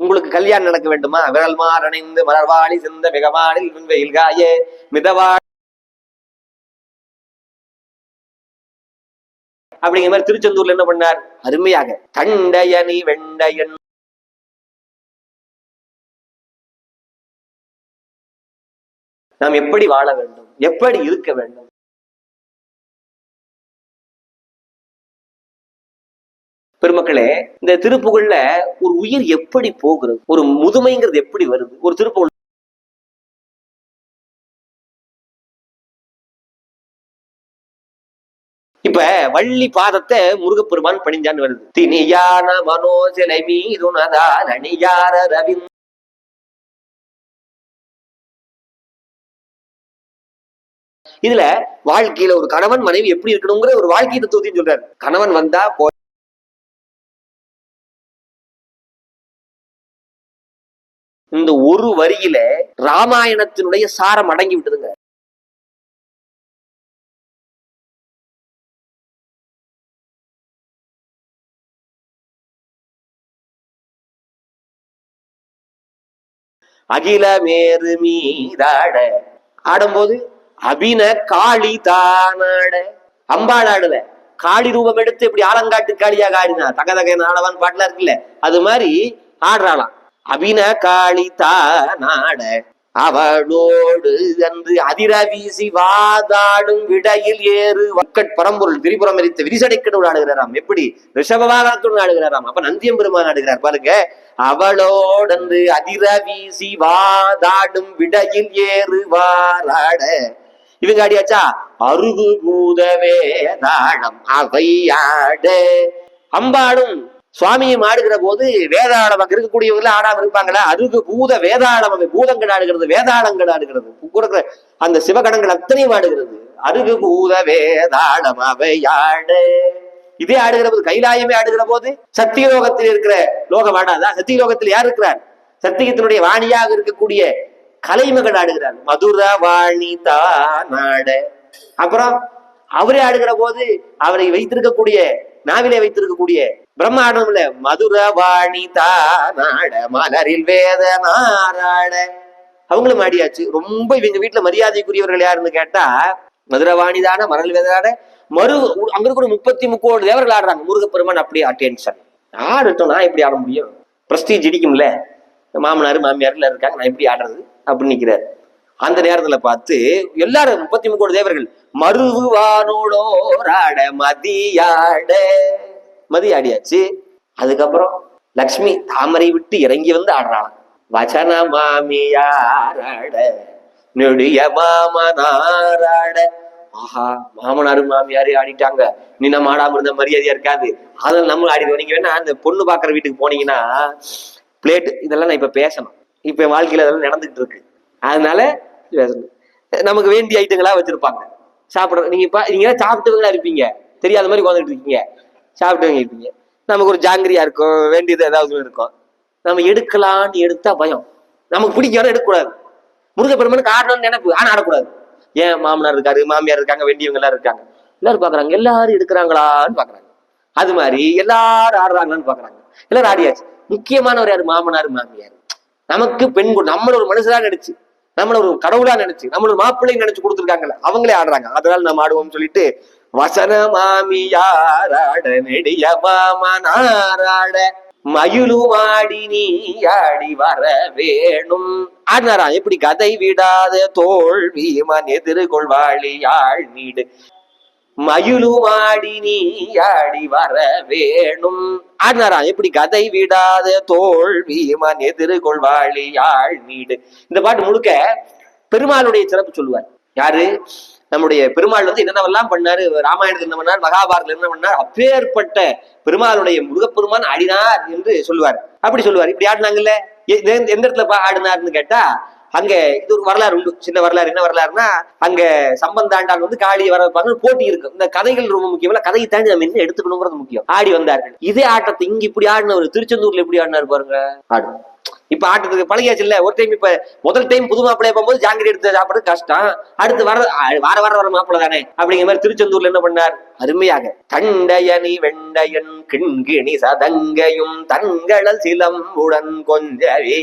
உங்களுக்கு கல்யாணம் நடக்க வேண்டுமா? விரல் அணிந்து மலர்வாடி சிந்த மிகவாளில் வெயில் காயே மிதவா அப்படிங்கிற மாதிரி திருச்செந்தூர்ல என்ன பண்ணார்? அருமையாக. தண்டயனி வெண்டயன் நாம் எப்படி வாழ வேண்டும்? எப்படி இருக்க வேண்டும்? பெருமக்களே இந்த திருப்புகழ்ல ஒரு உயிர் எப்படி போகிறது? ஒரு முதுமைங்கிறது எப்படி வருது? ஒரு திருப்புகழ் இப்ப வள்ளி பாதத்தை முருகப்பெருமான் பணிஞ்சான்னு வருது. தினியான மனோஜலை மீதுனதால் அணியார ரவி இதுல வாழ்க்கையில ஒரு கணவன் மனைவி எப்படி இருக்கணுங்கிற ஒரு வாழ்க்கை தத்துவத்தையும் சொல்றாரு. கணவன் வந்தா இந்த ஒரு வரியில ராமாயணத்தினுடைய சாரம் அடங்கி விட்டதுங்க. அகில மேரு மீதாட ஆடும்போது அபின காளி தானாட. அம்பாள் ஆடுல. காளி ரூபம் எடுத்து இப்படி ஆலங்காட்டு காளியாக ஆடினா தக தக நாடவான் பாட்டுல இருக்குல்ல அது மாதிரி ஆடுறாளாம். அபின காளி தானாட அவளோடு என்று அதிர வீசி வாதாடும் விடையில் ஏறு வக்கட் பரம்பொருள் திரிபுரம் எரித்த விரிசடைக்கடவுள் ஆடுகிறாராம் எப்படி? ரிஷபவாகத்துடன் ஆடுகிறாராம் அப்ப நந்தியம் பெருமான் ஆடுகிறார். பாருங்க. அவளோடன்று அதிர வீசி வாதாடும் விடையில் ஏறு வாராட. இவங்க ஆடியாச்சா? அருகு பூதவே வேதாளம் அவையாட. அம்பாடும் சுவாமியும் ஆடுகிற போது வேதாளம் அங்க இருக்கக்கூடியவங்க ஆடாம இருப்பாங்களா அருகு பூத வேதாளம் அவை பூதங்கள் ஆடுகிறது வேதாளங்கள் ஆடுகிறது. கொடுக்கிற அந்த சிவகணங்கள் அத்தனையும் ஆடுகிறது. அருகு பூத வேதாளம் அவை ஆடு. இதே ஆடுகிற போது கைலாயமே ஆடுகிற போது சத்தியலோகத்தில் இருக்கிற லோகம் ஆடாதா? சத்தியலோகத்தில் யார் இருக்கிறார்? சத்தியத்தினுடைய வாணியாக இருக்கக்கூடிய கலைமகள் ஆடுகிறார். மதுர வாணி தானாட அப்புறம் அவரே ஆடுகிற போது அவரை வைத்திருக்கக்கூடிய நாவிலே வைத்திருக்கக்கூடிய பிரம்மாண்டம்ல ஆடணும்ல மதுர வாணி தானாட மலரில் வேத நாராட. அவங்களும் ஆடியாச்சு. ரொம்ப இவங்க வீட்டுல மரியாதைக்குரியவர்கள் யாருன்னு கேட்டா மதுரவாணி தானே மரல் வேதாட மறு அங்க இருக்கிற முப்பத்தி முக்கோடு தேவர்கள் ஆடுறாங்க. முருகப்பெருமான் அப்படி அட்டென்ஷன் ஆடட்டும் நான் எப்படி ஆட முடியும்? பிரஸ்டீஜ் இடிக்கும்ல. மாமனார் மாமியார்ல இருக்காங்க நான் எப்படி ஆடுறது? அப்படின்னு நிக்கிறாரு. அந்த நேரத்துல பார்த்து எல்லாரும் முப்பத்தி முக்கோடு தேவர்கள் மருவானோடோராட மதியாட. மதி ஆடியாச்சு அதுக்கப்புறம் லக்ஷ்மி தாமரை விட்டு இறங்கி வந்து ஆடுறாளாம். வச்சன மாமியாராட நெடிய மாமனாராட. ஆஹா மாமனாரு மாமியாரு ஆடிட்டாங்க. நீ நம்ம ஆடாம இருந்த மரியாதையா இருக்காது. அதில் நம்ம ஆடிடுவோம். நீங்க வேணா அந்த பொண்ணு பாக்குற வீட்டுக்கு போனீங்கன்னா பிளேட் இதெல்லாம் நான் இப்ப பேசணும். இப்ப என் வாழ்க்கையில அதெல்லாம் நடந்துகிட்டு இருக்கு. அதனால பேசணும். நமக்கு வேண்டிய ஐட்டங்களா வச்சிருப்பாங்க. சாப்பிட நீங்க இப்ப நீங்க சாப்பிட்டவங்களா இருப்பீங்க. தெரியாத மாதிரி உட்காந்துட்டு இருக்கீங்க. சாப்பிட்டு வாங்கிருப்பீங்க. நமக்கு ஒரு ஜாங்கிரியா இருக்கும் வேண்டியது ஏதாவது இருக்கும். நம்ம எடுக்கலான்னு எடுத்தா பயம். நமக்கு பிடிக்கணும் எடுக்கக்கூடாது. முருகப்பெருமனுக்கு ஆடணும்னு நினைப்பு ஆனா ஆடக்கூடாது. ஏன் மாமனார் இருக்காரு மாமியார் இருக்காங்க வேண்டியவங்க எல்லாரும் இருக்காங்க. எல்லாரும் பாக்குறாங்க எல்லாரும் எடுக்கிறாங்களான்னு பாக்குறாங்க. அது மாதிரி எல்லாரும் ஆடுறாங்களான்னு பாக்குறாங்க. எல்லாரும் ஆடியாச்சு. முக்கியமானவர் யாரு? மாமனார் மாமியார். நமக்கு பெண் நம்மள ஒரு மனுஷரா நினைச்சு நம்மள ஒரு கடவுளா நினைச்சு நம்மள ஒரு மாப்பிள்ளை நினைச்சு கொடுத்துருக்காங்கல்ல அவங்களே ஆடுறாங்க. அதனால நம்ம ஆடுவோம்னு சொல்லிட்டு வசன மாமியாராட நெடிய மாமனாராட மயிலுமாடி நீ ஆடி வர வேணும். ஆடினாரா? எப்படி கதை விடாத தோல்வி மன் எதிர்கொள்வாளி யாழ் நீடு. மயிலுமாடி நீ ஆடி வர வேணும். ஆடினாரா? எப்படி கதை விடாத தோல்வி மன் எதிர்கொள்வாளி யாழ் நீடு. இந்த பாட்டு முழுக்க பெருமாளுடைய சிறப்பு சொல்லுவார். யாரு? நம்முடைய பெருமாள் வந்து என்னென்னவெல்லாம் பண்ணாரு? ராமாயணத்தில் என்ன பண்ணார்? மகாபாரதத்தில் என்ன பண்ணார்? அப்பேற்பட்ட பெருமாளுடைய முருகப்பெருமான் ஆடினார் என்று சொல்லுவார். அப்படி சொல்லுவார். இப்படி ஆடினாங்கல்ல? எந்த எந்த இடத்துல ஆடினார்னு கேட்டா அங்க இது ஒரு வரலாறு உண்டு. சின்ன வரலாறு என்ன வரலாறுனா அங்க சம்பந்தாண்டால் வந்து காளியை வர வைப்பாங்க. போட்டி இருக்கு இந்த கதைகள் ரொம்ப முக்கியம். இல்ல கதையை தாண்டி நம்ம என்ன எடுத்துக்கணுங்கிறது முக்கியம். ஆடி வந்தார்கள். இதே ஆட்டத்தை இங்க இப்படி ஆடினவர் திருச்செந்தூர்ல எப்படி ஆடினார் பாருங்க. ஆடு. இப்ப ஆட்டத்துக்கு பழகியாச்சு இல்ல. ஒரு டைம் இப்ப முதல் டைம் புது மாப்பிள்ளைய போகும்போது ஜாங்கிரி எடுத்து சாப்பிடுறது கஷ்டம். அடுத்து வர வார வார வர மாப்பிள்ள தானே. அப்படிங்கிற மாதிரி திருச்செந்தூர்ல என்ன பண்ணார்? அருமையாக. தண்டயனி வெண்டையன் கிண்கிணி சதங்கையும் தங்களல் சிலம்புடன் கொஞ்சவே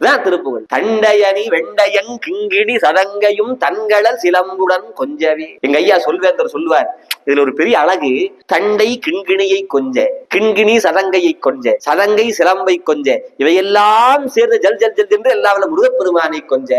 இதான் திருப்புகள் தண்டையணி வெண்டையன் கிங்கிணி சதங்கையும் தங்களல் சிலம்புடன் கொஞ்சவே. எங்க ஐயா சொல்வேந்தர் சொல்லுவார் இதுல ஒரு பெரிய அழகு தண்டை கிண்கிணியை கொஞ்ச கிண்கிணி சதங்கையை கொஞ்ச சதங்கை சிலம்பை கொஞ்ச இவையெல்லாம் சேர்ந்து ஜல் ஜல் ஜல் என்று எல்லா முருகப்பெருமானை கொஞ்ச.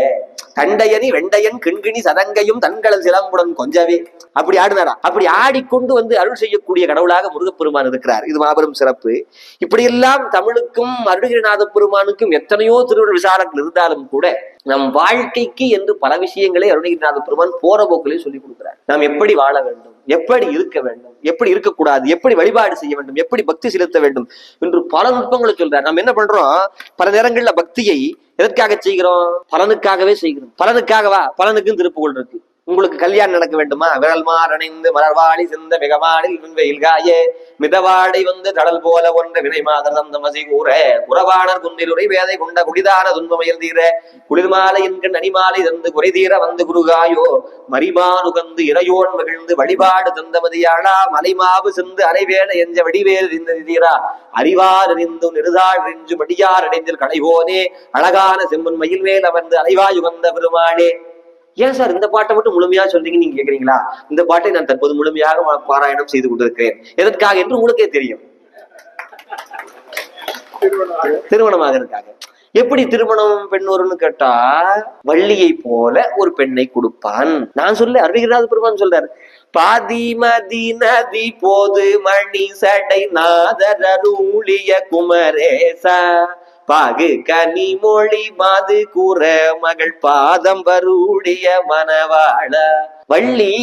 தண்டையணி வெண்டையன் கிண்கிணி சதங்கையும் தன்களல் சிலம்புடன் கொஞ்சவே. அப்படி ஆடுனாரா? அப்படி ஆடிக்கொண்டு வந்து அருள் செய்யக்கூடிய கடவுளாக முருகப்பெருமான் இருக்கிறார். இது மாபெரும் சிறப்பு. இப்படியெல்லாம் தமிழுக்கும் அருணகிரிநாத பெருமானுக்கும் எத்தனையோ திருவிழா விசாரத்தில் இருந்தாலும் கூட நம் வாழ்க்கைக்கு என்று பல விஷயங்களை அருணகிரிநாத பெருமான் போற போக்கிலே சொல்லிக் கொடுக்கிறார். நாம் எப்படி வாழ வேண்டும்? எப்படி இருக்க வேண்டும்? எப்படி இருக்கக்கூடாது? எப்படி வழிபாடு செய்ய வேண்டும்? எப்படி பக்தி செலுத்த வேண்டும்? என்று பல நுட்பங்களை சொல்றார். நம்ம என்ன பண்றோம்? பல நேரங்கள்ல பக்தியை எதற்காக செய்கிறோம்? பலனுக்காகவே செய்கிறோம். பலனுக்காகவா? பலனுக்கும் திருப்புகழ் இருக்கு. உங்களுக்கு கல்யாணம் நடக்க வேண்டுமா? விரல் மாறணிந்து மலர்வாடி சிந்த மிகவாடில் வெயில் காய. மிதவாடை வந்து கடல் போல ஒன்ற வினை மாதரம் தமசி கூற. குறவாணர் குந்திலுரை வேதை கொண்ட குடிதான துன்பமயல் தீர. குளிர்மாலை என்கண் அணிமாலை தந்து குறை தீர வந்து குருகாயோ. மரிமானுகந்து இறையோன் மகிழ்ந்து வழிபாடு தந்தமதியாளா. மலைமாவு சிந்து அரைவேல எஞ்ச வடிவேல் இருந்தது தீரா. அறிவார் அறிந்து நெடுதாள் நெஞ்சு மடியார் அடைந்தில் களைவோனே. அழகான செம்மன் மயில்வேல் அமர்ந்து அலைவாயுகந்த பெருமானே ஏன் சார் இந்த பாட்டை மட்டும் முழுமையா சொல்றீங்க நீங்க கேக்குறீங்களா? இந்த பாட்டை நான் தற்போது முழுமையாக பாராயணம் செய்து கொண்டிருக்கிறேன். எதற்காக என்று உங்களுக்கே தெரியும். திருமணமாக இருக்காங்க. எப்படி திருமணம் பெண்ணொருன்னு கேட்டா வள்ளியை போல ஒரு பெண்ணை கொடுப்பான். நான் சொல்ல அருணகிரிநாத பெருமான் சொல்றாரு. பாதி மதி நதி போது மணி சடை நாதரூழிய குமரேசா. பாகு கனி மொழி மாது கூற மகள் பாதம் வருடைய மனவாள வள்ளி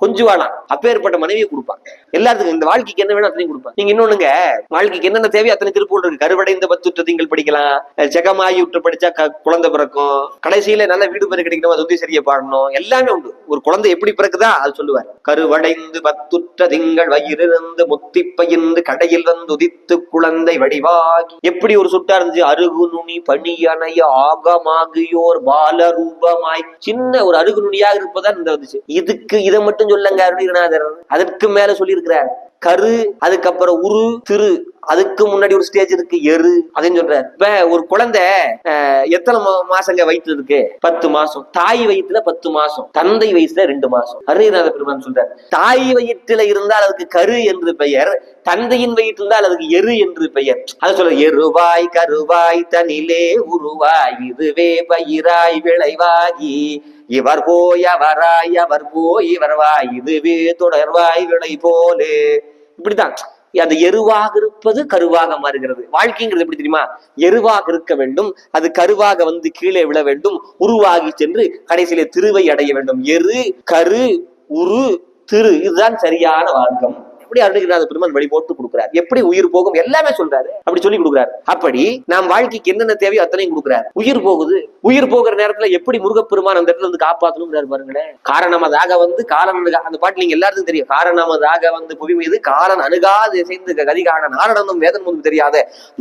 கொஞ்சுவாளாம் அப்பேற்பட்ட மனைவியை கொடுப்பாங்க. எல்லாத்துக்கும் இந்த வாழ்க்கைக்கு என்ன வேணும் அத்தனையும் கொடுப்பாங்க. நீங்க இன்னொன்னுங்க வாழ்க்கைக்கு என்னென்ன தேவையோ அத்தனை திருப்பூர் இருக்கு. கருவடைந்த பத்துற்ற திங்கள் படிக்கலாம். ஜெகமாயி விட்டு படிச்சா க- குழந்தை பிறக்கும். கடைசியில நல்ல வீடு பேர் கிடைக்கணும் அது வந்து சரியா பாடணும். எல்லாமே உண்டு. ஒரு குழந்தை எப்படி பிறக்குதா? அது சொல்லுவார். கருவடைந்து பத்துற்ற திங்கள் வயிறிருந்து முத்தி பயின்று கடையில் வந்து உதித்து குழந்தை வடிவாகி. எப்படி ஒரு சுட்டா இருந்துச்சு? அருகு நுனி பணியணைய ஆகமாகியோர் பால ரூபமாய் சின்ன ஒரு அருகு நுனியாக இருப்பதா இந்த வந்துச்சு. இதுக்கு இதை மட்டும் சொல்லுங்க அருணகிரிநாதர் அதற்கு மேல சொல்லியிருக்கிறார். கரு அதுக்கப்புறம் உரு திரு. அதுக்கு முன்னாடி ஒரு ஸ்டேஜ் இருக்கு எரு அப்படின்னு சொல்றாரு. இப்ப ஒரு குழந்தை அஹ், எத்தனை மாசங்க வயிற்று இருக்கு? பத்து மாசம். தாய் வயிற்றுல பத்து மாசம். தந்தை வயசுல ரெண்டு மாசம். அருநாத பெருமான் சொல்றாரு. தாய் வயிற்றுல இருந்தால் அதுக்கு கரு என்று பெயர் தந்தையின் வயிற்றில் இருந்தால் அதுக்கு எரு என்று பெயர். அதை சொல்ற எருவாய் கருவாய் தனிலே உருவாய் இதுவே பயிராய் விளைவாகி. இவர் போய் அவராய் அவர் போய் இவர்வாய் இதுவே தொடர்வாய் விளை போலே இப்படித்தான். அந்த எருவாக இருப்பது கருவாக மாறுகிறது. வாழ்க்கைங்கிறது எப்படி தெரியுமா? எருவாக இருக்க வேண்டும் அது கருவாக வந்து கீழே விழ வேண்டும் உருவாகி சென்று கடைசியிலே திருவை அடைய வேண்டும். எரு கரு உரு திரு இதுதான் சரியான வாழ்க்கம் எப்படி அருணகிரிநாத பெருமான் வழி போட்டு கொடுக்குறார். எப்படி உயிர் போகும்? எல்லாமே சொல்றாரு. அப்படி சொல்லி கொடுக்குறாரு. அப்படி நாம் வாழ்க்கைக்கு என்னென்ன தேவையோ அத்தனையும் கொடுக்குறாரு. உயிர் போகுது. உயிர் போகிற நேரத்துல எப்படி முருகப்பெருமான் அந்த இடத்துல வந்து காப்பாற்றணும் பாருங்களேன். காரணமதாக வந்து காலன் அந்த பாட்டு நீங்க எல்லாருக்கும் தெரியும். காரணமதாக வந்து புவி மீது காலன் அணுகாது இசைந்து கதிகான நாரணனும் வேதன் முன்பு தெரியாத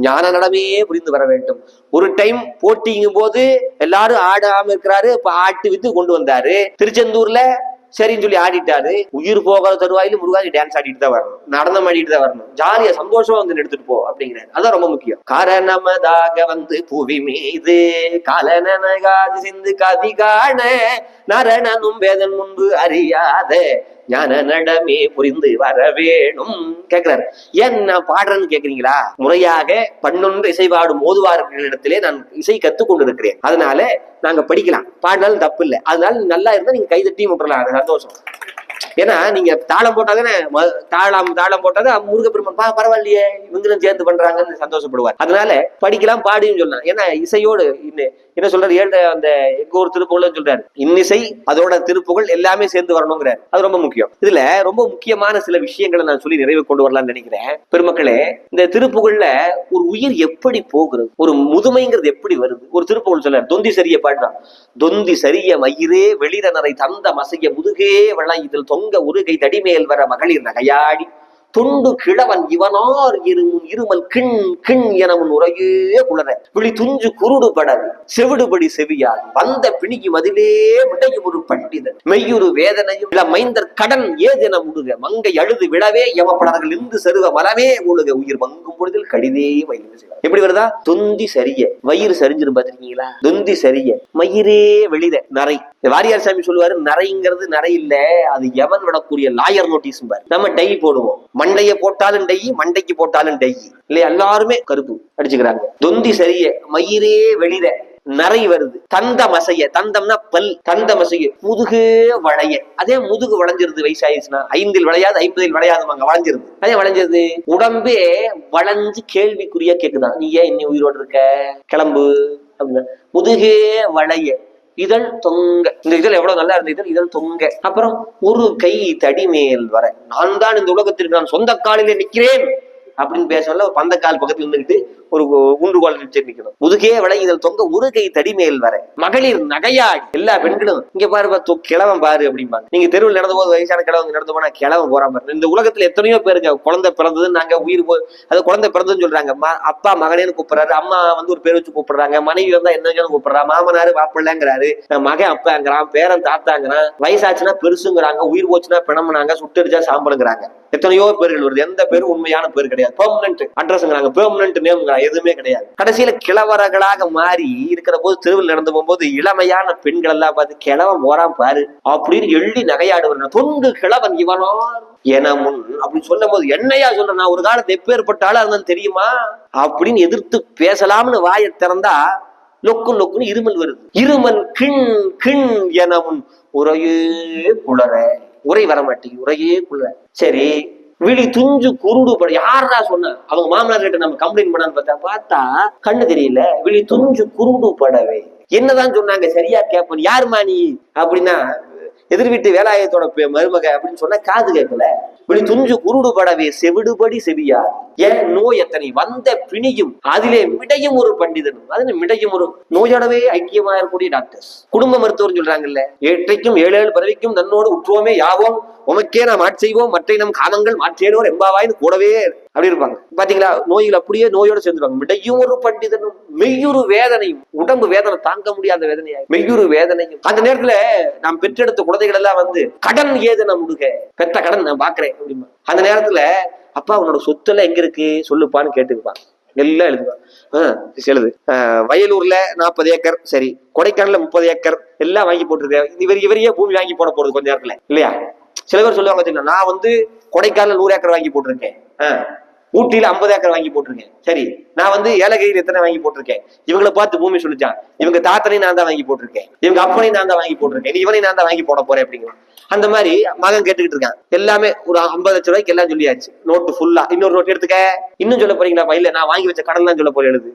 ஞான நடமே புரிந்து வர வேண்டும். ஒரு டைம் போட்டிங்கும் போது எல்லாரும் ஆடாம இருக்கிறாரு. இப்ப ஆட்டு வித்து கொண்டு வந்தாரு. திருச்செந்தூர்ல சரின்னு சொல்லி ஆடிட்டாரு. உயிர் போகாத தருவாயில முருகாஜி டான்ஸ் ஆடிட்டு தான் வரணும். நடனம் ஆடிட்டு தான் வரணும். ஜாலியா சந்தோஷமா வந்து எடுத்துட்டு போ அப்படிங்கிறாரு. அதான் ரொம்ப முக்கியம். கரணமதாக வந்து புவி மீது காலனகாது சிந்து கதிகாண நரணனும் வேதன் முன்பு அறியாத ஞான நடமே புரிந்து வர வேணும். கேக்குறாரு. ஏன் நான் பாடுறேன்னு கேக்குறீங்களா? முறையாக பன்னொன்று இசைபாடும் ஓதுவார்களிடத்திலே நான் இசை கத்துக்கொண்டு இருக்கிறேன் அதனால நாங்க படிக்கலாம். பாடினாலும் தப்பு இல்லை அதனால நல்லா இருந்தா நீங்க கைதட்டி விட்டுறலாம் அது சந்தோஷம். ஏன்னா நீங்க தாளம் போட்டாதானே ம- தாளம் தாளம் போட்டாதான் முருகப்பெருமான் பா பரவாயில்லையே இவங்களும் சேர்ந்து பண்றாங்கன்னு சந்தோஷப்படுவார். அதனால படிக்கலாம் பாடியும் சொல்லலாம். ஏன்னா இசையோடு இன்ன- என்ன சொல்றாரு? ஏழு அந்த எங்க ஒரு திருப்புகள்னு சொல்றாரு. இன்னிசை அதோட திருப்புகழ் எல்லாமே சேர்ந்து வரணுங்கிறார். அது ரொம்ப முக்கியம். இதுல ரொம்ப முக்கியமான சில விஷயங்களை நான் சொல்லி நிறைவு கொண்டு வரலாம்னு நினைக்கிறேன். பெருமக்களே இந்த திருப்புகள்ல ஒரு உயிர் எப்படி போகிறது ஒரு முதுமைங்கிறது எப்படி வருது? ஒரு திருப்புகள் சொல்றாரு தொந்தி சரிய பாடுறான். தொந்தி சரிய மயிரே வெளிரனரை தந்த மசைய முதுகே வள இதில் தொங்க உருகை தடிமேல் வர மகளிர் நகையாடி. தொண்டு கிழவன் இவனார் இருமும் இருமல் கிண் கிண் எனவும் உரையே குளர விழி துஞ்சு குருடு படல் செவிடுபடி செவியாது. வந்த பிணிக்கு மதிலே விடையும் ஒரு பண்டிதன். மெய்யுறு வேதனையும் இள மைந்தர் கடன் ஏதென முடுக மங்கை அழுது விழவே எவப்படர்கள் இருந்து செருக மலமே முழுக உயிர் மங்கும் பொழுதில் கடிதே வயிறு செய்வார் எப்படி வருதா? தொந்தி சரிய. வயிறு சரிஞ்சிரும் பாத்திருக்கீங்களா தொந்தி சரிய. மயிரே வெளியில நரை. வாரியார் சாமி சொல்லுவாரு நரைங்கிறது நரை இல்ல. அது எவன் விடக்கூடிய லாயர் நோட்டீஸ் பாரு நம்ம டை போடுவோம். மண்டைய போட்டாலும் டெய் மண்டைக்கு போட்டாலும் டெய். இல்லை எல்லாருமே கருப்பு அடிச்சுக்கிறாங்க. தொந்தி சரிய மயிரே வெளிர நரை வருது. தந்த மசைய தந்தம்னா பல் தந்த மசைய முதுகு வளைய. அதே முதுகு வளைஞ்சிருது வயசாயிருச்சுன்னா ஐந்தில் விளையாது ஐம்பதில் விளையாதுமாங்க வளைஞ்சிருது. அதே வளைஞ்சிருது. உடம்பே வளைஞ்சு கேள்விக்குறியா கேக்குதான் நீ ஏன் இன்னி உயிரோடு இருக்க? கிளம்பு. அப்படின்னா முதுகே வளைய. இதழ் தொங்க இந்த இதழ் எவ்வளவு நல்லா இருந்த இதழ் இதழ் தொங்க. அப்புறம் ஒரு கை தடி மேல் வர நான் தான் இந்த உலகத்திற்கு நான் சொந்த காலிலே நிக்கிறேன் அப்படின்னு பேசல பந்தக்கால் கால் பக்கத்துல இருந்துகிட்டு ஒரு ஊன்றுகோல் நிச்சயம் நிக்கணும். முதுகே விலை தொங்க உருகை தடிமேல் வர. மகளிர் நகையாடி எல்லா பெண்களும் இங்க பாரு பா கிழவன் பாரு அப்படிம்பாங்க. நீங்க தெருவில் நடந்த போது வயசான கிழவங்க நடந்து போனா கிழவன் போறான் பாரு. இந்த உலகத்துல எத்தனையோ பேருங்க குழந்தை பிறந்தது நாங்க உயிர் போ அது குழந்தை பிறந்ததுன்னு சொல்றாங்க. அப்பா மகனேன்னு கூப்பிடுறாரு. அம்மா வந்து ஒரு பேர் வச்சு கூப்பிடுறாங்க. மனைவி வந்தா என்ன கூப்பிடுறா. மாமனாரு வாப்பிடலங்கிறாரு மகன் அப்பாங்கிறான் பேரன் தாத்தாங்கிறான். வயசாச்சுன்னா பெருசுங்கிறாங்க உயிர் போச்சுன்னா பிணம்னாங்க சுட்டடிச்சா சாம்பலுங்கிறாங்க. எத்தனையோ பேர்கள் வருது. எந்த பேரும் உண்மையான பேர் கிடையாது. பெர்மனன்ட் அட்ரஸ்ங்கிறாங்க பெர்மனன்ட் நேம்ங்கிறாங்க எதுவுமே கிடையாது. கடைசியில கிழவர்களாக மாறி இருக்கிற போது தெருவில் நடந்து போகும்போது இளமையான பெண்கள் எல்லாம் பார்த்து கிழவன் போறான் பாரு அப்படின்னு எள்ளி நகையாடுவார் தொண்டு கிழவன் இவனோ என முன் அப்படின்னு சொல்லும் போது என்னையா சொல்ற? நான் ஒரு காலத்து எப்பேற்பட்டாலும் இருந்தாலும் தெரியுமா? அப்படின்னு எதிர்த்து பேசலாம்னு வாயை திறந்தா லொக்கு லொக்குன்னு இருமல் வருது. இருமல் கிண் கிண் என முன் உரையே குளற. உரை வர மாட்டேங்குது உரையே குளற. சரி விழி துஞ்சு குருடு பட யாரா சொன்னா அவங்க மாமனார் கிட்ட நம்ம கம்ப்ளைண்ட் பண்ணான்னு பார்த்தா பார்த்தா கண்ணு தெரியல. விழி துஞ்சு குருடு படவே. என்னதான் சொன்னாங்க சரியா கேட்போம் யாருமா நீ? அப்படின்னா எதிர் வீட்டு வேலாயத்தோட மருமக அப்படின்னு சொன்னா காது கேட்கல. இப்படி துஞ்சு குருடு படவே செவிடுபடி செவியா என் நோய் எத்தனை? வந்த பிணியும் அதிலே மிடையும் ஒரு பண்டிதனும். அதுல மிடையும் ஒரு நோயோடவே ஐக்கியமா இருக்கக்கூடிய டாக்டர்ஸ் குடும்ப மருத்துவர் சொல்றாங்கல்ல ஏற்றைக்கும் ஏழு ஏழு பறவைக்கும் தன்னோடு உற்றுவோமே யாவோம்? உமக்கே நாம் ஆட்செய்வோம் மற்ற நம் காமங்கள் மாற்றேனோர் எம்பாவாய்னு கூடவே அப்படி இருப்பாங்க. பாத்தீங்களா? நோய்கள் அப்படியே நோயோட சேர்ந்துருவாங்க. மிடையும் ஒரு பண்டிதனும் மெய்யுறு வேதனையும் உடம்பு வேதனை தாங்க முடியாத வேதனையா மெய்யுறு வேதனையும். அந்த நேரத்துல நாம் பெற்றெடுத்த குழந்தைகள் எல்லாம் வந்து கடன் ஏதன முடுக பெத்த கடன் நான் பாக்குறேன் அப்படிமா அந்த நேரத்துல அப்பா உன்னோட சொத்து எல்லாம் எங்க இருக்கு? சொல்லுப்பான்னு கேட்டுக்குப்பான் எல்லாம் எழுதுவான் ஆஹ் எழுது. ஆஹ் வயலூர்ல நாற்பது ஏக்கர் சரி கொடைக்கானல்ல முப்பது ஏக்கர் எல்லாம் வாங்கி போட்டிருக்கேன் இவர் இவரையே பூமி வாங்கி போட போறது கொஞ்ச நேரத்துல. இல்லையா? சில பேர் சொல்லுவாங்க வச்சுக்கலாம் நான் வந்து கொடைக்கானல் நூறு ஏக்கர் வாங்கி போட்டிருக்கேன். ஊட்டியில ஐம்பது ஏக்கர் வாங்கி போட்டிருக்கேன். சரி நான் வந்து ஏலகிரியில் எத்தனை வாங்கி போட்டிருக்கேன்? இவங்களை பார்த்து பூமி சொல்லிச்சான் இவங்க தாத்தனையும் நான் தான் வாங்கி போட்டிருக்கேன். இவங்க அப்பனையும் நான் தான் வாங்கி போட்டிருக்கேன். இவனையும் நான் தான் வாங்கி போட போறேன் அப்படிங்கிறான் அந்த மாதிரி மகன் கேட்டுக்கிட்டு இருக்கான். எல்லாமே ஒரு ஐம்பது லட்சம் ரூபாய்க்கு எல்லாம் சொல்லியாச்சு. நோட்டு ஃபுல்லா இன்னொரு நோட்டு எடுத்துக்க. இன்னும் சொல்ல போறீங்களா? இல்ல நான் வாங்கி வச்ச கடன் தான் சொல்ல போறேன் எழுது.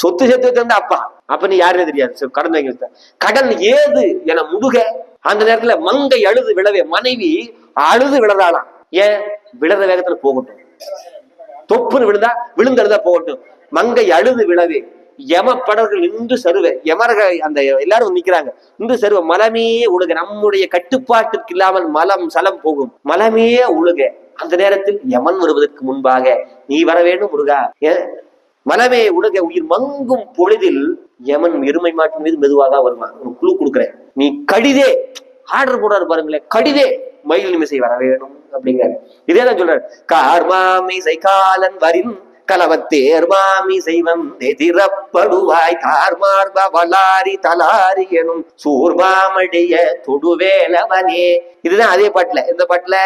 சொத்து சேர்த்து வச்சிருந்தா அப்பா. அப்ப நீ யாருன்னு தெரியாது. கடன் வாங்கி வச்ச கடன் ஏது? என முடுக அந்த நேரத்துல மங்கை அழுது விழவே மனைவி அழுது விழறாளாம். ஏன்? விழற வேகத்துல போகட்டும். தொப்புன்னு விழுந்தா விழுந்தழுதா போகட்டும். மங்கை அழுது விழவே. யமப்படர்கள் நின்று சருவ. யமர்கள் அந்த எல்லாரும் நிக்கிறாங்க. நின்று சருவ மலமே உழுக. நம்முடைய கட்டுப்பாட்டுக்கு இல்லாமல் மலம் சலம் போகும். மலமே உழுக. அந்த நேரத்தில் யமன் வருவதற்கு முன்பாக நீ வர வேண்டும் முருகா. மலமே உலக உயிர் மங்கும் பொழுதில் யமன் எருமை மாட்டின் மீது மெதுவாக தான் வருவான். ஒரு குழு கொடுக்குறேன். நீ கடிதே ஆர்டர் போடுறாரு பாருங்களேன் கடிதே மயில் நிமிசை வர வேணும் அப்படிங்கிறாரு. இதே தான் சொல்றாரு. கார்மாமிசை காலன் வரின் கலவத்தேர் மாமிசை வந்தே திறப்படுவாய் தார்மார்ப வலாரி தலாரி எனும் சூர்பாமடைய தொடுவேலவனே. இதுதான் அதே பாட்டுல. இந்த பாட்டுல?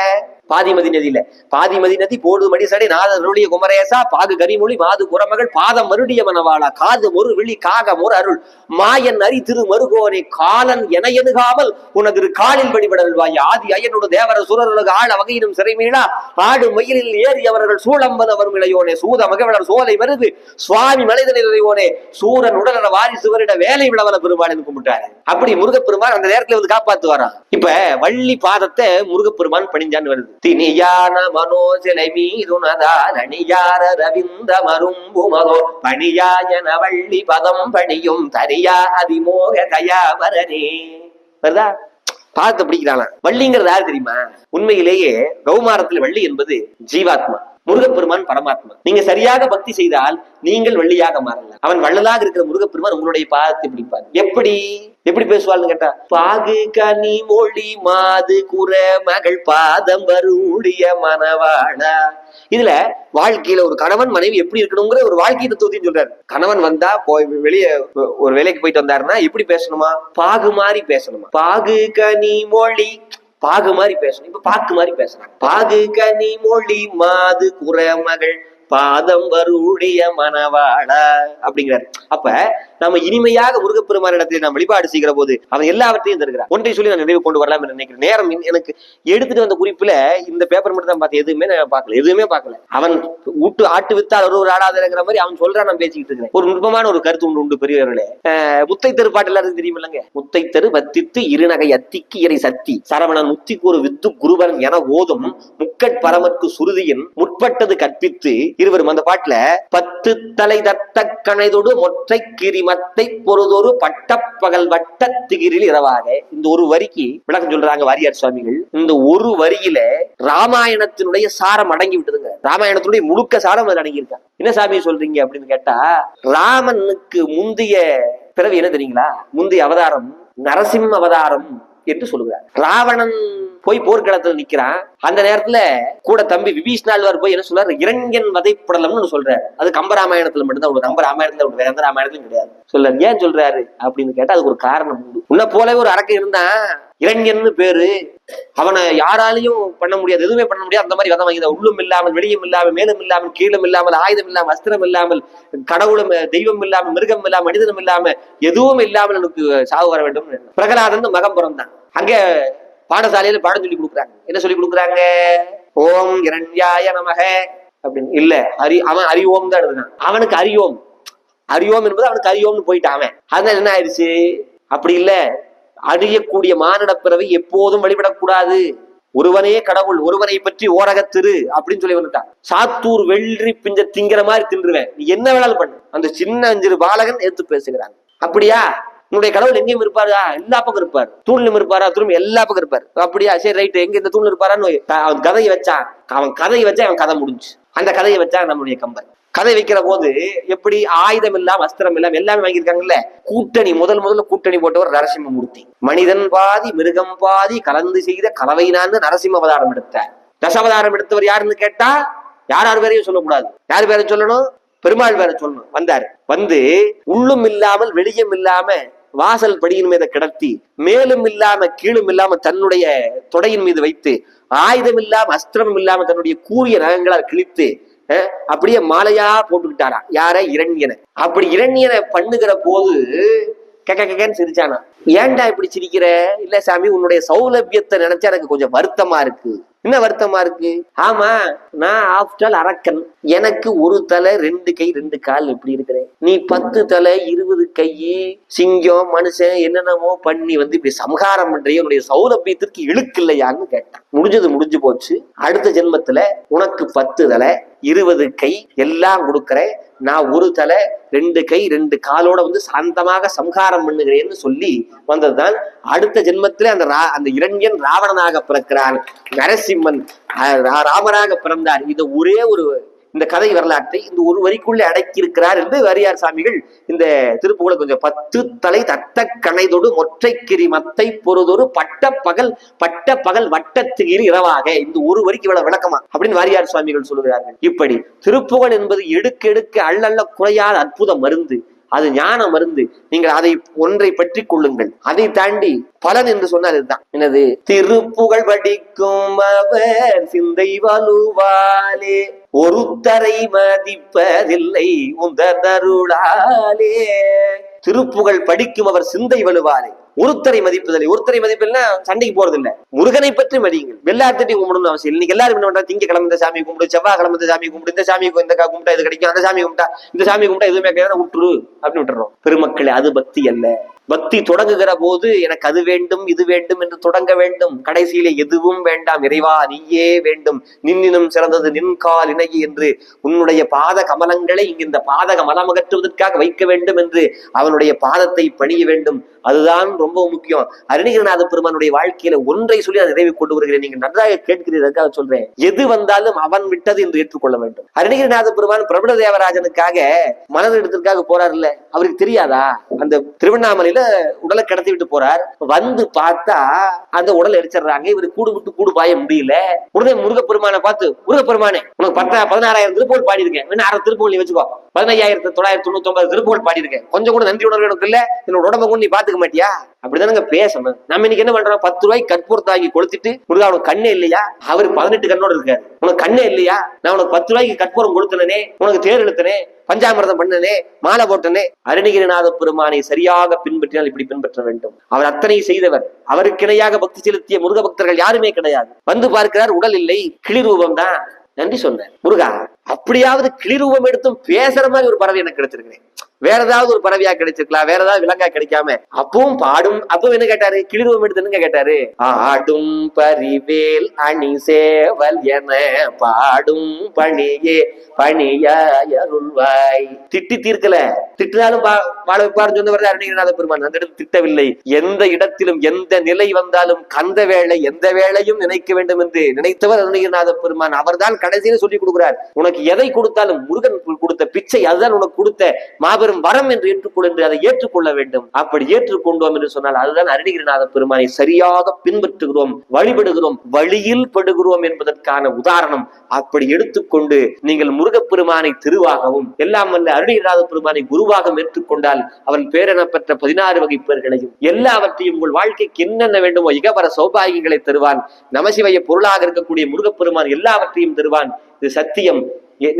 பாதிமதி நதியில. பாதிமதி நதி போடு மடிசடை நாத அருளிய குமரேசா பாகு கரிமொழி மாது குரமகள் பாதம் மருடிய மனவாளா காது ஒரு விழி காக மொரு அருள். மாயன் அரி திரு மருகோனை காலன் என எனுகாமல் உனது காலில் வழிபடல்வாய். ஆதி அயனோடு தேவர சுரருலக ஆழ வகையிலும் சிறைமீளா. ஆடு மயிலில் ஏறி அவர்கள் சூழம்பத வரும் இளையோனே. சூத மகவலர் சோலை வருது. சுவாமி மனித நிறையோனே சூரன் உடலன வாரி சுவரிட வேலை விளவன பெருமாள் கும்பிட்டாரு. அப்படி முருகப்பெருமான் அந்த நேரத்துல வந்து காப்பாத்து வரான் இப்ப வள்ளி பாதத்தை முருகப்பெருமான் பணிஞ்சான்னு வருது. திணியான மனோஜலை மீதுனதால் அணியார ரவிந்த மரும்பு மதோ பணியாயன வள்ளி பதம் பணியும் தரியா அதிமோக கயாவரனே. வருதா? பார்த்து பிடிக்கிறானா? வள்ளிங்கிறது யாரு தெரியுமா? உண்மையிலேயே கௌமாரத்தில் வள்ளி என்பது ஜீவாத்மா. முருகப்பெருமான் பரமாத்மா. நீங்க சரியாக பக்தி செய்தால் நீங்கள் வெள்ளியாக மாறலாம். அவன் வள்ளலாக இருக்கிற முருகப்பெருமான் உங்களுடைய பாதத்தை பிடிப்பார். எப்படி? எப்படி பேசுவாள்னு கேட்டா பாகு கனி மொழி மாது குற மகள் பாதம் வருடைய மனவாளா இதுல வாழ்க்கையில ஒரு கணவன் மனைவி எப்படி இருக்கணுங்கிற ஒரு வாழ்க்கை தத்துவத்தையும் சொல்றாரு. கணவன் வந்தா போய் வெளியே ஒரு வேலைக்கு போயிட்டு வந்தாருன்னா எப்படி பேசணுமா? பாகு மாதிரி பேசணுமா? பாகு கனி மொழி பாகு மாதிரி பேசணும். இப்ப பாக்கு மாதிரி பேசுறாங்க. பாகு கனி மொழி மாது குறமகள் பாதம் வருடைய மனவாளா அப்படிங்கிறார். அப்ப நம்ம இனிமையாக முருகப்பெருமானிடத்தில் நாம் வழிபாடு செய்கிற போது அவன் எல்லாவற்றையும் தருகிறார் ஒன்றை சொல்லி நான் நினைவு கொண்டு வரலாம் என்று நினைக்கிறேன். நேரம் எனக்கு எடுத்துட்டு வந்த குறிப்புல இந்த பேப்பர் மட்டும் தான் பார்த்தேன். எதுவுமே நான் பார்க்கல. எதுவுமே பார்க்கல. அவன் ஊட்டு ஆட்டு வித்தால் ஒரு ஒரு ஆடாதுங்கிற மாதிரி அவன் சொல்றான் நான் பேசிக்கிட்டு இருக்கிறேன். ஒரு நுட்பமான ஒரு கருத்து உண்டு உண்டு பெரியவர்களே. முத்தை தெரு பாட்டு எல்லாருக்கும் தெரியுமில்லங்க? முத்தை தெரு வத்தித்து இருநகை அத்திக்கு இறை சக்தி சரவணன் முத்திக்கு ஒரு வித்து குருவன் என ஓதும் முக்கட் பரமற்கு சுருதியின் முற்பட்டது கற்பித்து இருவரும் அந்த பாட்டுல பத்து தலை தத்த கணைதொடு மொற்றை கிரிமத்தை பொறுதொரு பட்டப்பகல் வட்ட திகிரில் இரவாக. இந்த ஒரு வரிக்கு விளக்கம் சொல்றாங்க வாரியார் சுவாமிகள். இந்த ஒரு வரியில ராமாயணத்தினுடைய சாரம் அடங்கி விட்டதுங்க ராமாயணத்தினுடைய முழுக்க சாரம் அதில் அடங்கியிருக்காங்க. என்ன சாமி சொல்றீங்க அப்படின்னு கேட்டா ராமனுக்கு முந்தைய பிறவி என்ன தெரியுங்களா? முந்தைய அவதாரம் நரசிம்ம அவதாரம் என்று சொல்லுகிறார். ராவணன் போய் போர்க்களத்துல நிக்கிறான். அந்த நேரத்துல கூட தம்பி விபீஷ்ணாழ்வார் போய் என்ன சொல்றாரு? இரங்கன் வதைப்படலம்னு ஒண்ணு சொல்றாரு. அது கம்பராமாயணத்துல மட்டும்தான் ஒரு கம்ப ராமாயணத்துல வேற எந்த ராமாயணத்துலயும் கிடையாது. சொல்ல ஏன் சொல்றாரு? அப்படின்னு கேட்டா அதுக்கு ஒரு காரணம் உண்டு. உன்னை போலவே ஒரு அரக்கன் இருந்தான் இரண்யன்னு பேரு அவனை யாராலையும் பண்ண முடியாது. எதுவுமே பண்ண முடியாது. அந்த மாதிரி வதம் வாங்கி உள்ளும் இல்லாமல் வெளியும் இல்லாமல் மேலும் இல்லாமல் கீழும் இல்லாமல் ஆயுதம் இல்லாமல் அஸ்திரம் இல்லாமல் கடவுளும் தெய்வம் இல்லாமல் மிருகம் இல்லாமல் மனிதனும் இல்லாம எதுவும் இல்லாமல் எனக்கு சாவு வர வேண்டும். பிரகலாதன் மகம் பிறந்தான். அங்க பாடசாலையில பாடம் சொல்லி கொடுக்குறாங்க. என்ன சொல்லி கொடுக்குறாங்க? ஓம் இரண்யாய நமக. அப்படின்னு. இல்ல ஹரி அவன் ஹரிஓம் தான் எழுதுனான் அவனுக்கு ஹரிஓம் ஹரிஓம் என்பது அவனுக்கு ஹரிஓம்னு போயிட்டான் அவன். அதனால என்ன ஆயிடுச்சு அப்படி இல்ல. அழியக்கூடிய மானிட பிறவை எப்போதும் வழிபடக்கூடாது. ஒருவனே கடவுள் ஒருவனை பற்றி ஓரகத்திரு அப்படின்னு சொல்லி வந்துட்டான். சாத்தூர் வெள்ளி பிஞ்ச திங்கிற மாதிரி தின்றுவேன். நீ என்ன வேணாலும் பண்ணு. அந்த சின்ன அஞ்சு பாலகன் எடுத்து பேசுகிறான். அப்படியா? உன்னுடைய கடவுள் எங்கேயும் இருப்பாரா? எல்லா பக்கம் இருப்பார். தூண்லும் இருப்பாரா? திரும்ப எல்லா பக்கம் இருப்பார். அப்படியா? சரி ரைட்டு எங்க இந்த தூண்ல இருப்பாரான்னு அவன் கதையை வச்சான். அவன் கதையை வச்சா அவன் கதை முடிஞ்சு அந்த கதையை வச்சா நம்மளுடைய கம்பர். கதை வைக்கிற போது எப்படி ஆயுதம் இல்லாம அஸ்திரம் இல்லாம எல்லாமே வாங்கியிருக்காங்கல்ல? கூட்டணி முதல் முதல்ல கூட்டணி போட்டவர் நரசிம்மமூர்த்தி. மனிதன் பாதி மிருகம் பாதி கலந்து செய்த கலவையினான்னு நரசிம்ம அவதாரம் எடுத்தார். தசாவதாரம் எடுத்தவர் யாருன்னு கேட்டா யார் யார் பேரையும் சொல்லக்கூடாது. யார் பேரை சொல்லணும்? பெருமாள் பேரை சொல்லணும். வந்தாரு. வந்து உள்ளும் இல்லாமல் வெளியும் இல்லாம வாசல் படியின் மீத கிடத்தி மேலும் இல்லாம கீழும் இல்லாம தன்னுடைய தொடையின் மீது வைத்து ஆயுதம் இல்லாம அஸ்திரம் இல்லாம தன்னுடைய கூறிய நகங்களால் கிழித்து அஹ், அப்படியே மாலையா போட்டுக்கிட்டாராம் யார இரண்யனை. அப்படி இரண்யனை பண்ணுகிற போது கக்க கக்கன்னு சிரிச்சானா. ஏன்டா இப்படி சிரிக்கிற? இல்ல சாமி உன்னுடைய சௌலபியத்தை நினைச்சா எனக்கு கொஞ்சம் வருத்தமா இருக்கு. என்ன வருத்தமா இருக்கு? ஆமா நான் ஆஃப்டர் அரக்கன். எனக்கு ஒரு தலை ரெண்டு கை ரெண்டு கால் எப்படி இருக்கிறேன். நீ பத்து தலை இருபது கை சிங்கம் மனுஷன் என்னென்னமோ பண்ணி வந்து இப்படி சம்ஹாரம் பண்றிய உன்னுடைய சௌலபியத்திற்கு இழுக்கு இல்லையான்னு கேட்டான். முடிஞ்சது முடிஞ்சு போச்சு. அடுத்த ஜென்மத்துல உனக்கு பத்து தலை இருபது கை எல்லாம் கொடுக்குறேன். நான் ஒரு தலை ரெண்டு கை ரெண்டு காலோட வந்து சாந்தமாக சம்ஹாரம் பண்ணுகிறேன்னு சொல்லி வந்ததுதான். அடுத்த ஜென்மத்திலே அந்த ரா அந்த இரண்யன் ராவணனாக பிறக்கிறான். நரசிம்மன் அஹ், ராமராக பிறந்தார். இது ஒரே ஒரு இந்த கதை வரலாற்றை இந்த ஒரு வரிக்குள்ளே அடக்கியிருக்கிறார் என்று வரியார் சாமிகள் இந்த திருப்புகளை கொஞ்சம் பத்து தலை தத்த கணைதொடு கிரி மத்தை பொறுதொரு பட்ட பகல் பட்ட பகல் வட்டத்துகிரி இரவாக. இந்த ஒரு வரிக்கு இவ்வளவு விளக்கமா? அப்படின்னு வாரியார் சுவாமிகள் சொல்லுகிறார்கள். இப்படி திருப்புகழ் என்பது எடுக்க எடுக்க அள்ளல்ல குறையாத அற்புத மருந்து. அது ஞான மருந்து. நீங்கள் அதை ஒன்றை பற்றி கொள்ளுங்கள். அதை தாண்டி பலன் என்று சொன்னால் இதுதான். என்னது? திருப்புகழ் படிக்கும் அவர் சிந்தை வலுவாலே ஒருத்தரை மதிப்பதில்லை உந்தருளாலே திருப்புகழ் படிக்கும் அவர் சிந்தை வலுவாலே. ஒருத்தரை மதிப்பதில்லை. ஒருத்தரை மதிப்பில்லைன்னா சண்டைக்கு போறது இல்ல முருகனை பற்றி மதியுங்கள். எல்லாத்தையும் கும்பிடணும் அவசியம் இல்லை. இன்னைக்கு எல்லாரும் என்ன பண்றாங்க? திங்க கிளம்பி இந்த சாமி கும்பிடு செவ்வாய் கிழமை இந்த சாமி கும்பிடு இந்த சாமி இந்த கா- கும்பிட்டா இது கிடைக்கும் அந்த சாமி கும்பிட்டா இந்த சாமி கும்பிட்டா எதுவுமே கிடையாது. விட்டுரு அப்படின்னு விட்டுறோம். பெருமக்களே அது பக்தி அல்ல. பக்தி தொடங்குகிற போது எனக்கு அது வேண்டும் இது வேண்டும் என்று தொடங்க வேண்டும். கடைசியிலே எதுவும் வேண்டாம். இறைவா நீயே வேண்டும். நின்னினும் சிறந்தது நின்கால் இணை என்று உன்னுடைய பாத கமலங்களை இங்கு இந்த பாதக அகற்றுவதற்காக வைக்க வேண்டும் என்று அவனுடைய பாதத்தை பணிய வேண்டும். அதுதான் ரொம்ப முக்கியம். அருணிகரநாத பெருமானுடைய வாழ்க்கையில ஒன்றை சொல்லி அதை நிறைவு கொண்டு வருகிறேன். நீங்க நன்றாக கேட்கிறீர்கள். சொல்றேன். எது வந்தாலும் அவன் விட்டது என்று ஏற்றுக்கொள்ள வேண்டும். அருணகிரிநாத பெருமான் பிரபல தேவராஜனுக்காக மனதிடத்திற்காக போறாருல்ல? அவருக்கு தெரியாதா? அந்த திருவண்ணாமலையில உடலை கடத்தி விட்டு போறார். வந்து பார்த்தா அந்த உடலை எரிச்சிடுறாங்க. இவர் கூடு விட்டு கூடு பாய முடியல. உடனே முருகப்பெருமானை பார்த்து முருகப்பெருமானே உனக்கு பத்தா பதினாறாயிரம் திருப்பூர் பாடியிருக்கேன். வேணா அரை திருப்பூர் நீ வச்சுக்கோ. பதினையாயிரத்தி தொள்ளாயிரத்தி தொண்ணூத்தி ஒன்பது திருப்பூர் பாடியிருக்கேன். கொஞ்சம் கூட நன்றி உணர்வு எனக்கு இல்ல. என்னோட உடம்ப கூட நீ பாத்துக்க மாட்டியா? அப்படிதானங்க பேசணும். நம்ம இன்னைக்கு என்ன பண்றோம்? பத்து ரூபாய்க்கு கற்பூரத்தை கொடுத்துட்டு முருகா உனக்கு கண்ணே இல்லையா? அவர் பதினெட்டு கண்ணோட இருக்காரு. உனக்கு கண்ணே இல்லையா? நான் உனக்கு பத்து ரூபாய்க்கு கற்பூரம் கொடுத்தனே உனக்கு தேர் இழுத்தனே பஞ்சாமிரதம் பண்ணனே மாலை போட்டனே அருணகிரிநாத பெருமானை சரியாக பின்பற்றினால் இப்படி பின்பற்ற வேண்டும். அவர் அத்தனை செய்தவர். அவருக்கு இணையாக பக்தி செலுத்திய முருக பக்தர்கள் யாருமே கிடையாது. வந்து பார்க்கிறார் உடல் இல்லை கிளி ரூபம் தான். நன்றி சொன்னார். முருகா அப்படியாவது கிளி ரூபம் எடுத்தும் பேசுற மாதிரி ஒரு பறவை எனக்கு கிடைச்சிருக்கிறேன் வேற ஏதாவது ஒரு பறவையா கிடைச்சிருக்கலாம். வேற ஏதாவது விலங்கா கிடைக்காம. அப்பவும் பாடும். அப்பவும் என்ன கேட்டாரு? கிளிருவம் எடுத்துன்னு கேட்டாரு. ஆடும் பரிவேல் அணி சேவல் என பாடும் பணியே பணியாயருள்வாய் திட்டி தீர்க்கல. திட்டினாலும் பா- வாழ வைப்பார் சொன்னவர் அருணகிரிநாத பெருமான். அந்த இடத்துல திட்டவில்லை. எந்த இடத்திலும் எந்த நிலை வந்தாலும் கந்த வேளை எந்த வேளையும் நினைக்க வேண்டும் என்று நினைத்தவர் அருணகிரிநாத பெருமான். அவர்தான் கடைசியில் சொல்லி கொடுக்கிறார். உனக்கு எதை கொடுத்தாலும் முருகன் கொடுத்த பிச்சை அதுதான் உனக்கு கொடுத்த மாபெரும் வரம் என்று ஏற்றுக்கொள் என்று அதை ஏற்றுக்கொள்ள வேண்டும். அப்படி ஏற்றுக்கொண்டோம் என்று சொன்னால் அதுதான் அருணகிரிநாத பெருமானை சரியாக பின்பற்றுகிறோம் வழிபடுகிறோம் வழியில் படுகிறோம் என்பதற்கான உதாரணம். அப்படி எடுத்துக்கொண்டு நீங்கள் முருகப்பெருமானை திருவாகவும் எல்லாம் வல்ல அருணகிரிநாத பெருமானை குருவாகவும் ஏற்றுக்கொண்டால் அவன் பேரென பெற்ற பதினாறு வகை பேர்களையும் எல்லாவற்றையும் உங்கள் வாழ்க்கைக்கு என்னென்ன வேண்டுமோ இகவர சௌபாகியங்களை தருவான். நமசிவைய பொருளாக இருக்கக்கூடிய முருகப்பெருமான் எல்லாவற்றையும் தருவான். இது சத்தியம்.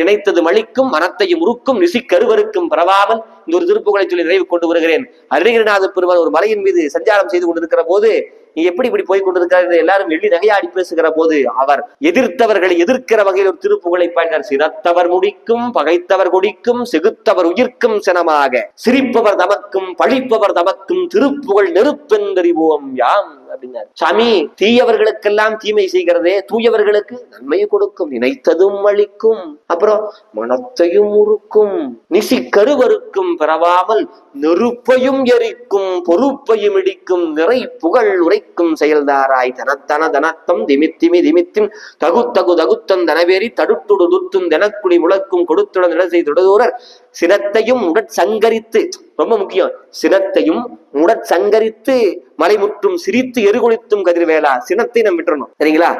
நினைத்தது மலிக்கும் மனத்தையும் உருக்கும் நிசி கருவருக்கும் பரவாமல் இந்த ஒரு திருப்புகளை சொல்லி நிறைவு கொண்டு வருகிறேன். அருணகிரிநாத பெருமான் ஒரு மலையின் மீது சஞ்சாரம் செய்து கொண்டிருக்கிற போது நீ எப்படி இப்படி போய் கொண்டிருக்கிறார் என்று எல்லாரும் எள்ளி நகையாடி பேசுகிற போது அவர் எதிர்த்தவர்களை எதிர்க்கிற வகையில் ஒரு திருப்புகளை பாடினார். சிரத்தவர் முடிக்கும் பகைத்தவர் கொடிக்கும் செகுத்தவர் உயிர்க்கும் சினமாக. சிரிப்பவர் தமக்கும் பழிப்பவர் தமக்கும் திருப்புகழ் நெருப்பென்றறிவோம் யாம். அப்படின்னாரு. சாமி தீயவர்களுக்கெல்லாம் தீமை செய்கிறதே தூயவர்களுக்கு நன்மையை கொடுக்கும் நினைத்ததும் அளிக்கும் அப்புறம் மனத்தையும் உருக்கும் நிசி கருவருக்கும் பெறவாமல் நெருப்பையும் எரிக்கும் பொறுப்பையும் இடிக்கும் நிறை புகழ் உரைக்கும் செயல்தாராய் தனத்தன தனத்தம் திமித்திமி திமித்திம் தகுத்தகு தகுத்தன் தனவேறி தடுத்துடு துத்தும் தெனக்குடி முழக்கும் கொடுத்துடன் நிலசை தொடதூரர் சினத்தையும் உடற் சங்கரித்து ரொம்ப முக்கியம். சினத்தையும் உடற் சங்கரித்து மலைமுற்றும் சிரித்து எருகுளித்தும் கதிர்வேலா. சினத்தை நம்ம விட்டுறணும். சரிங்களா?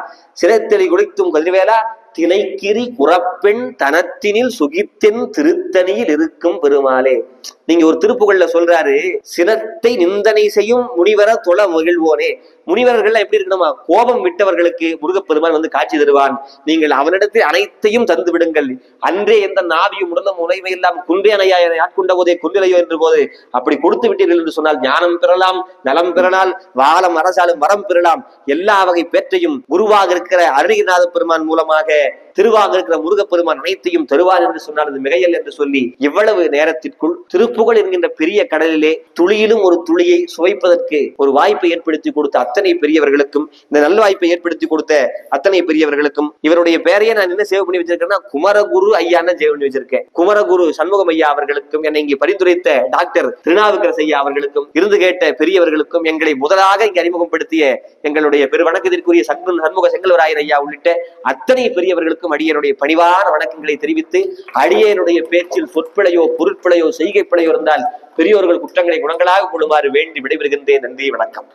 சினத்தெளி குளித்தும் கதிர்வேலா திணைக்கிரி குறப்பெண் தனத்தினில் சுகித்தென் திருத்தணியில் இருக்கும் பெருமாளே. நீங்க ஒரு திருப்புகள்ல சொல்றாரு சினத்தை நிந்தனை செய்யும் முனிவர தொழ மகிழ்வோனே. முனிவர்கள் எப்படி இருக்கணுமா? கோபம் விட்டவர்களுக்கு முருகப்பெருமான் வந்து காட்சி தருவான். நீங்கள் அவனிடத்தில் அனைத்தையும் தந்து விடுங்கள். அன்றே எந்த நாவியும் உடலும் உழைவை எல்லாம் குன்றே அணையா ஆட்கொண்ட போதே குன்றிலையோ என்று போது அப்படி கொடுத்து விட்டீர்கள் என்று சொன்னால் ஞானம் பெறலாம் நலம் பெறலாம் வாழம் அரசாலும் வரம் பெறலாம். எல்லா வகை பேற்றையும் குருவாக இருக்கிற அருணகிரிநாத பெருமான் மூலமாக திருவாங்க இருக்கிற முருகப்பெருமான் அனைத்தையும் தருவார் என்று சொன்னால் அது மிகையல் என்று சொல்லி இவ்வளவு நேரத்திற்குள் திருப்புகழ் என்கின்ற பெரிய கடலிலே துளியிலும் ஒரு துளியை சுவைப்பதற்கு ஒரு வாய்ப்பை ஏற்படுத்தி கொடுத்த அத்தனை பெரியவர்களுக்கும் இந்த நல்ல வாய்ப்பை ஏற்படுத்தி கொடுத்த அத்தனை பெரியவர்களுக்கும் இவருடைய பெயரையே நான் என்ன சேவ் பண்ணி வச்சிருக்கேன்னா குமரகுரு ஐயான்னு சேவ் பண்ணி வச்சிருக்கேன். குமரகுரு சண்முகம் ஐயா அவர்களுக்கும் என்னை இங்கே பரிந்துரைத்த டாக்டர் திருநாவுக்கரசு ஐயா அவர்களுக்கும் இருந்து கேட்ட பெரியவர்களுக்கும் எங்களை முதலாக இங்கே அறிமுகப்படுத்திய எங்களுடைய பெரு வணக்கத்திற்குரிய சண்முக சண்முக ஐயா உள்ளிட்ட அத்தனை பெரியவர்களுக்கும் அடியனுடைய பணிவான வணக்கங்களை தெரிவித்து அடியனுடைய பேச்சில் சொற்பிழையோ பொருட்பிழையோ செய்கை பிழையோ இருந்தால் பெரியோர்கள் குற்றங்களை குணங்களாக கொள்ளுமாறு வேண்டி விடைபெறுகின்றேன். நன்றி வணக்கம்.